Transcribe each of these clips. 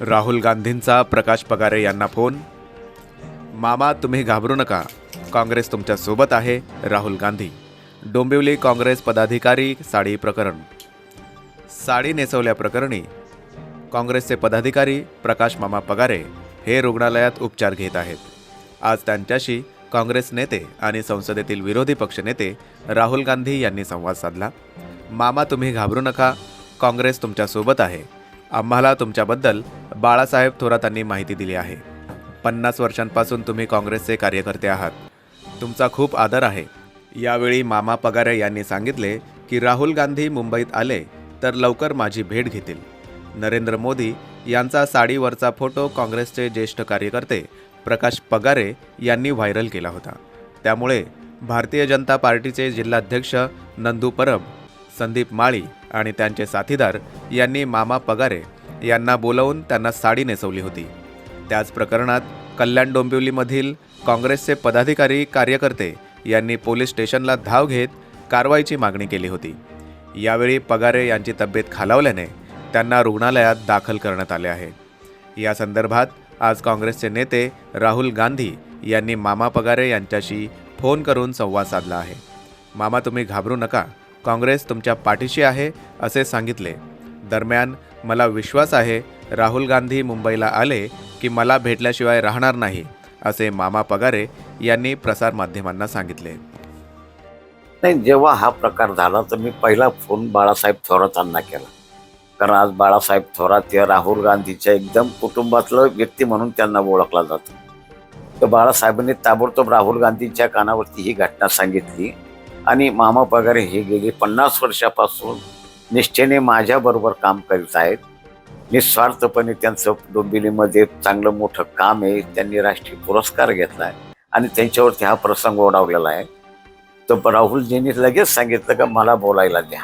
राहुल गांधींचा प्रकाश पगारे यांना फोन. मामा तुम्ही घाबरू नका. काँग्रेस तुमच्यासोबत आहे राहुल गांधी. डोंबिवली काँग्रेस पदाधिकारी साडी प्रकरण. साडी नेसवल्याप्रकरणी काँग्रेसचे पदाधिकारी प्रकाश मामा पगारे हे रुग्णालयात उपचार घेत आहेत. आज त्यांच्याशी काँग्रेस नेते आणि संसदेतील विरोधी पक्षनेते राहुल गांधी यांनी संवाद साधला. मामा तुम्ही घाबरू नका. काँग्रेस तुमच्यासोबत आहे. आम्हाला तुमच्याबद्दल बाळासाहेब थोरातांनी माहिती दिली आहे. पन्नास वर्षांपासून तुम्ही काँग्रेसचे कार्यकर्ते आहात. तुमचा खूप आदर आहे. यावेळी मामा पगारे यांनी सांगितले की राहुल गांधी मुंबईत आले तर लवकर माझी भेट घेतील. नरेंद्र मोदी यांचा साडीवरचा फोटो काँग्रेसचे ज्येष्ठ कार्यकर्ते प्रकाश पगारे यांनी व्हायरल केला होता. त्यामुळे भारतीय जनता पार्टीचे जिल्हाध्यक्ष नंदू परब संदीप माळी आणि त्यांचे साथीदार यांनी मामा पगारे यांना बोलावून त्यांना साडी नेसवली होती. त्याच प्रकरणात कल्याण डोंबिवलीमधील काँग्रेसचे पदाधिकारी कार्यकर्ते यांनी पोलीस स्टेशनला धाव घेत कारवाईची मागणी केली होती. यावेळी पगारे यांची तब्येत खालावल्याने त्यांना रुग्णालयात दाखल करण्यात आले आहे. या संदर्भात आज काँग्रेसचे नेते राहुल गांधी यांनी मामा पगारे यांच्याशी फोन करून संवाद साधला आहे. मामा तुम्ही घाबरू नका. काँग्रेस तुमच्या पाठीशी आहे असे सांगितले. दरम्यान मला विश्वास आहे राहुल गांधी मुंबईला आले की मला भेटल्याशिवाय राहणार नाही असे मामा पगारे यांनी प्रसारमाध्यमांना सांगितले. नाही जेव्हा हा प्रकार झाला तर मी पहिला फोन बाळासाहेब थोरातांना केला. कारण आज बाळासाहेब थोरात या राहुल गांधीच्या एकदम कुटुंबातलं व्यक्ती म्हणून त्यांना ओळखला जातो. तर बाळासाहेबांनी ताबडतोब राहुल गांधींच्या कानावरती ही घटना सांगितली आणि मामा पगारे हे गेली पन्नास वर्षापासून निष्ठेने माझ्याबरोबर काम करीत आहेत. निस्वार्थपणे त्यांचं डोंबिवलीमध्ये चांगलं मोठं काम आहे. त्यांनी राष्ट्रीय पुरस्कार घेतला आहे आणि त्यांच्यावरती हा प्रसंग ओढावलेला आहे. तर राहुलजींनी लगेच सांगितलं का मला बोलायला द्या.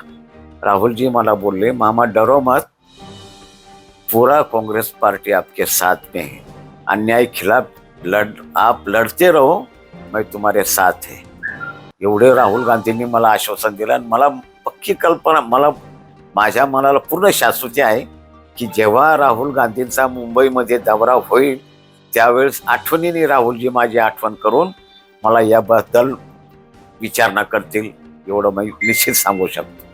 राहुलजी मला बोलले मामा डरो मत. पूरा कांग्रेस पार्टी आपके साथ में है. अन्याय खिलाफ लड आप लढते रहो मैं तुम्हारे साथ है. एवढे राहुल गांधींनी मला आश्वासन दिलं आणि मला पक्की कल्पना मला माझ्या मनाला पूर्ण शाश्वती आहे की जेव्हा राहुल गांधींचा मुंबईमध्ये दौरा होईल त्यावेळेस आठवणीने राहुलजी माझी आठवण करून मला याबद्दल विचारणा करतील एवढं मी निश्चित सांगू शकतो.